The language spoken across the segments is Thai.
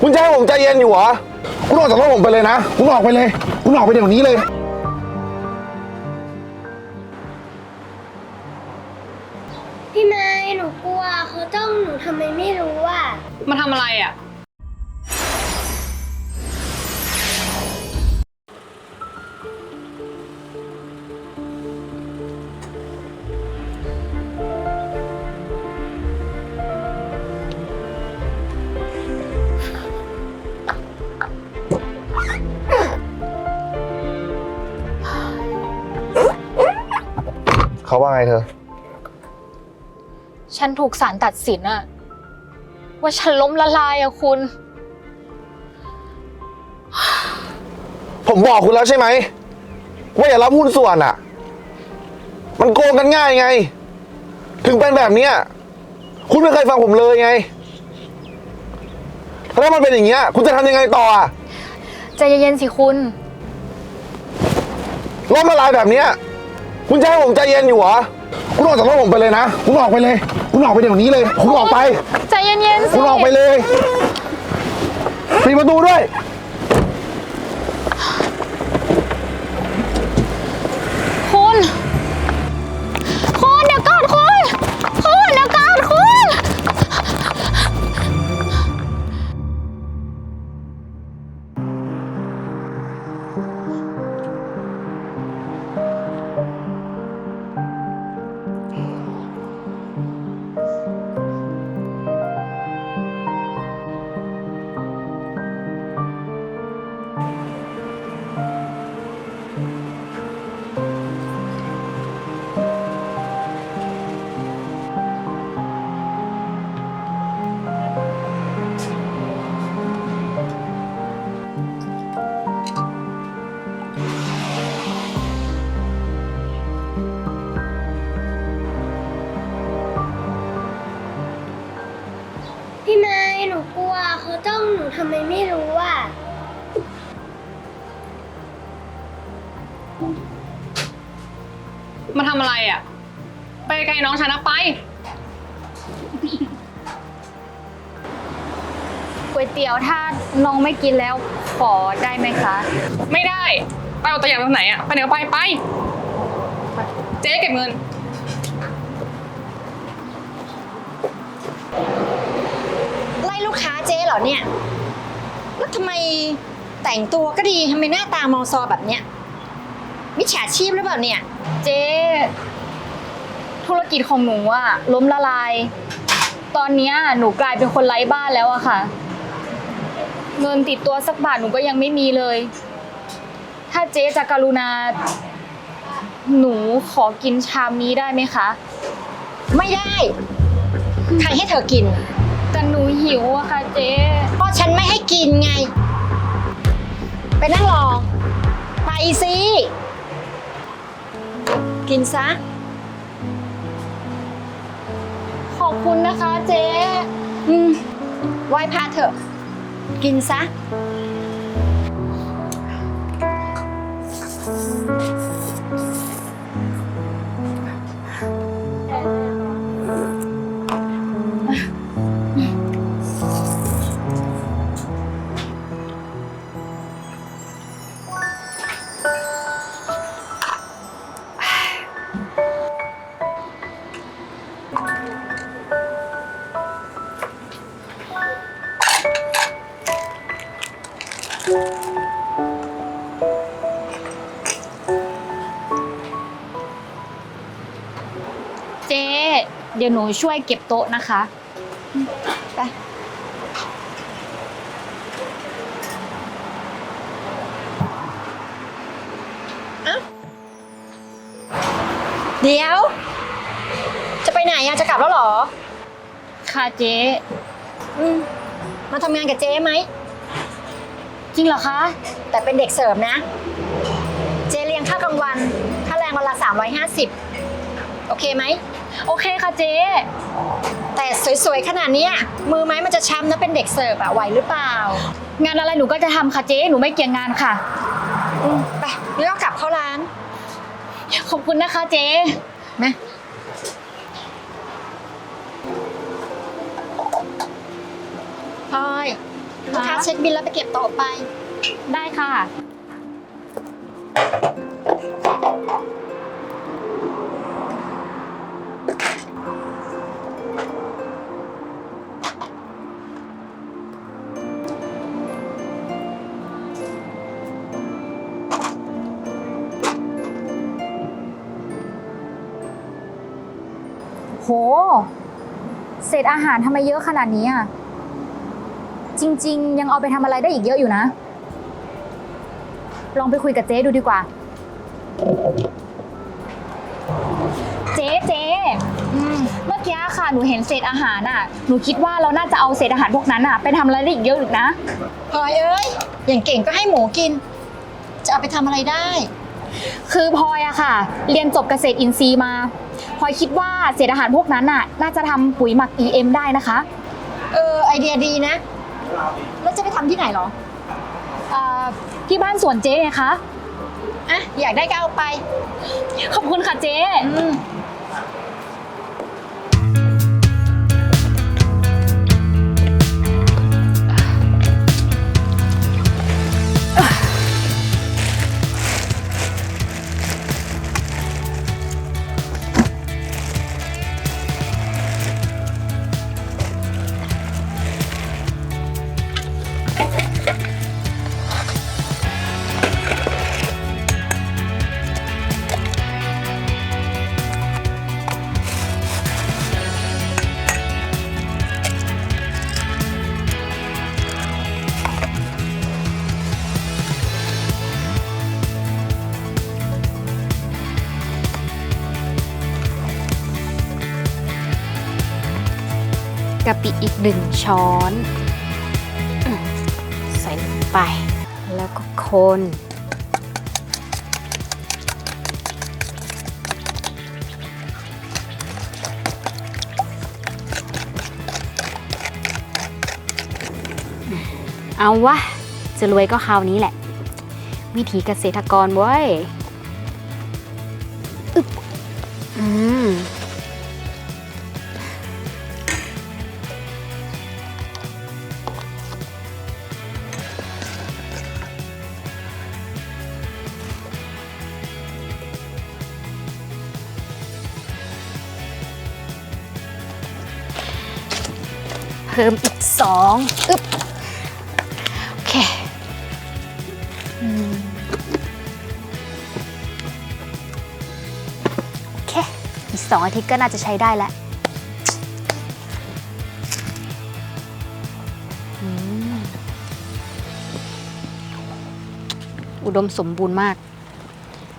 คุณจะให้ผมใจเย็นอยู่เหรอ คุณออกจากรถผมไปเลยนะ คุณออกไปเลย คุณออกไปเดี๋ยวนี้เลย พี่ไม้หนูกลัวเขาจ้องหนูทำไมไม่รู้อะ มาทำอะไรอะ เขาว่าไงเธอ ฉันถูกศาลตัดสินอะว่าฉันล้มละลายอะคุณ ผมบอกคุณแล้วใช่ไหม ว่าอย่ารับหุ้นส่วนอะมันโกงกันง่ายไง ถึงเป็นแบบเนี้ยคุณไม่เคยฟังผมเลยไง แล้วมันเป็นอย่างเงี้ย คุณจะทำยังไงต่ออะใจเย็นๆสิคุณ ล้มละลายแบบเนี้ย คุณจะให้ผมใจเย็นอยู่เหรอ คุณออกจากรถผมไปเลยนะ คุณออกไปเลย คุณออกไปเดี๋ยวนี้เลย คุณออกไป ใจเย็นๆสิ คุณออกไปเลย ปิดประตูด้วย ทำไมไม่รู้อะ มาทำอะไรอะ ไปไกลน้องฉันนะไป ก๋วยเตี๋ยวถ้าน้องไม่กินแล้วขอได้ไหมคะ ไม่ได้ ไปเอาตัวอย่างตรงไหนอะ ไปเดี๋ยวไปไป เจ๊เก็บเงิน ไล่ลูกค้าเจ๊เหรอเนี่ยแล้ว ทำไมแต่งตัวก็ดีทำไมหน้าตามอซอแบบเนี้ยมิจฉาชีพหรือเปล่าเนี่ย เจ๊ธุรกิจของหนูอะล้มละลาย ตอนเนี้ยหนูกลายเป็นคนไร้บ้านแล้วอะค่ะ เงินติดตัวสักบาทหนูก็ยังไม่มีเลย ถ้าเจ๊จะกรุณา หนูขอกินชามนี้ได้ไหมคะ ไม่ได้ ใครให้เธอกิน แต่หนูหิวอะค่ะเจ๊ ราะฉันไม่ให้กินไง ไปนั่งรอ ไปสิ กินซะ ขอบคุณนะคะเจ๊อืมไหว้พระเถอะ กินซะ เดี๋ยวหนูช่วยเก็บโต๊ะนะคะไปเดี๋ยว จะไปไหนอะจะกลับแล้วเหรอ ค่ะเจ๊อืมมาทำงานกับเจ๊ไหม จริงเหรอคะ แต่เป็นเด็กเสิร์ฟนะ เจ๊เลี้ยงข้าวกลางวัน ค่าแรงวันละ350 โอเคไหม โอเคค่ะเจ๊ แต่สวยๆ ขนาดเนี้ยมือไม้มันจะช้ำนะเป็นเด็กเสิร์ฟอะไหวหรือเปล่า งานอะไรหนูก็จะทำค่ะเจ๊หนูไม่เกี่ยงงานค่ะ อืมไปงั้นก็กลับเข้าร้าน ขอบคุณนะคะเจ๊นะพลอยลูกค้าเช็คบิลแล้วไปเก็บโต๊ะไป ได้ค่ะ โห เศษอาหารทำไมเยอะขนาดนี้อะ จริง ๆ ยังเอาไปทำอะไรได้อีกเยอะอยู่นะ ลองไปคุยกับเจ๊ดูดีกว่า เจ๊เจ๊อืมเมื่อกี้ค่ะ หนูเห็นเศษอาหารอะ หนูคิดว่าเราน่าจะเอาเศษอาหารพวกนั้นอะ ไปทำอะไรได้อีกเยอะอีกนะ พลอยเอ้ย อย่างเก่งก็ให้หมูกิน จะเอาไปทำอะไรได้ คือพลอยอะค่ะ เรียนจบเกษตรอินทรีย์มา พลอยคิดว่าเศษอาหารพวกนั้นน่ะ น่าจะทำปุ๋ยหมัก EM ได้นะคะ เออไอเดียดีนะ แล้วจะไปทำที่ไหนเหรอเอ่อที่บ้านสวนเจ๊ไงคะ อะอยากได้ก็เอาไป ขอบคุณค่ะเจ๊ อืม กะปิอีกหนึ่งช้อน ใส่ลงไป แล้วก็คนเอาวะ จะรวยก็คราวนี้แหละ วิถีเกษตรกรเว้ยอึ๊บอืม พิ่มอีกสองอึ๊บโอเคอืมโอเค อีกสองอาทิตย์ก็น่าจะใช้ได้แล้วอุดมสมบูรณ์มาก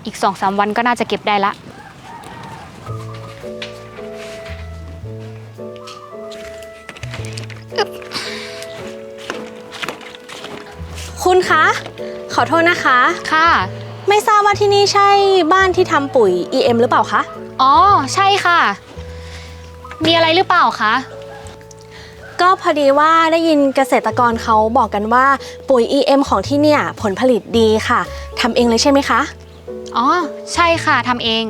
อีกสองสามวันก็น่าจะเก็บได้ละ อโทษนะคะ ค่ะ ไม่ทราบว่าที่นี่ใช่บ้านที่ทำปุ๋ย EM หรือเปล่าคะ อ๋อ ใช่ค่ะ มีอะไรหรือเปล่าคะ ก็พอดีว่าได้ยินเกษตรกรเขาบอกกันว่าปุ๋ย EM ของที่เนี่ยผลผลิตดีค่ะทำเองเลยใช่ไหมคะ อ๋อ ใช่ค่ะทำเอง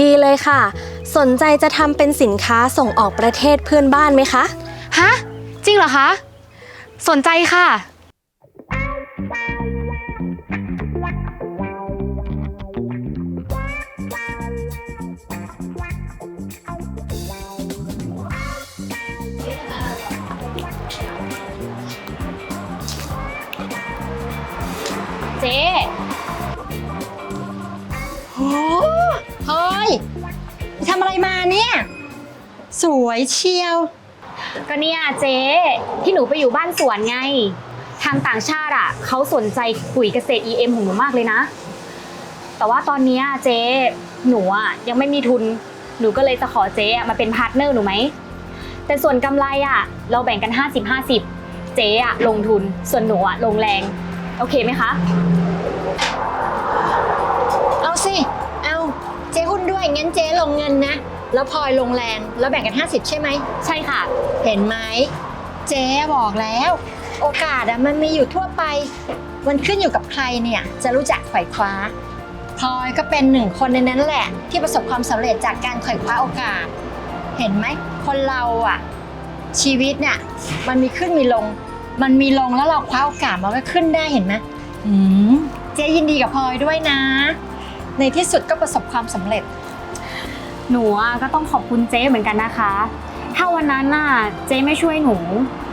ดีเลยค่ะ สนใจจะทำเป็นสินค้าส่งออกประเทศเพื่อนบ้านไหมคะ ฮะ จริงเหรอคะ สนใจค่ะ เจ๊โอ้เฮ้ยไปทำอะไรมาเนี่ย สวยเชียว ก็เนี่ยเจ๊ที่หนูไปอยู่บ้านสวนไง ทางต่างชาติอะเขาสนใจปุ๋ยเกษตร EM ของหนูมากเลยนะ แต่ว่าตอนเนี้ยเจ๊หนูอะยังไม่มีทุน หนูก็เลยจะขอเจ๊อะมาเป็นพาร์ทเนอร์หนูไหม แต่ส่วนกำไรอะเราแบ่งกัน 50-50 เจ๊อะลงทุน ส่วนหนูอะลงแรง โอเคไหมคะ เอาสิ เอาเจ๊หุ้นด้วยงั้นเจ๊ลงเงินนะ แล้วพลอยลงแรงแล้วแบ่งกัน 50 ใช่ไหม ใช่ค่ะ เห็นไหม เจ๊บอกแล้ว โอกาสอะมันมีอยู่ทั่วไป มันขึ้นอยู่กับใครเนี่ย จะรู้จักไขว่คว้าพลอยก็เป็นหนึ่งคนในนั้นแหละ ที่ประสบความสำเร็จจากการไขว่คว้าโอกาส เห็นไหมคนเราอะชีวิตเนี่ยมันมีขึ้นมีลง มันมีลงแล้วเราคว้าโอกาสมาก็ขึ้นได้เห็นไหมอืมเจ๊ยินดีกับพลอยด้วยนะ ในที่สุดก็ประสบความสำเร็จ หนูอะก็ต้องขอบคุณเจ๊เหมือนกันนะคะ ถ้าวันนั้นน่ะเจ๊ไม่ช่วยหนู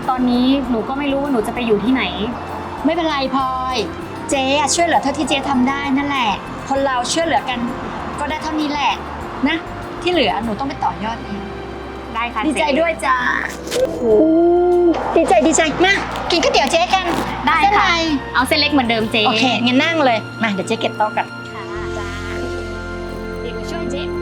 ตอนนี้หนูก็ไม่รู้ว่าหนูจะไปอยู่ที่ไหน ไม่เป็นไรพลอย เจ๊อะช่วยเหลือเท่าที่เจ๊ทำได้นั่นแหละ คนเราช่วยเหลือกัน ก็ได้เท่านี้แหละนะ ที่เหลือหนูต้องไปต่อยอดเองได้ค่ะดีใจเจ๊ด้วยจ้าดีใจดีใจมากินก๋วยเตี๋ยวเจ๊กันได้เส้นค่ะ อะไรเอาเส้นเล็กเหมือนเดิมเจ๊โอเคงั้นนั่งเลยมาเดี๋ยวเจ๊เก็บโต๊ะกัน ค่ะจ้าเดี๋ยวหนูช่วยเจ๊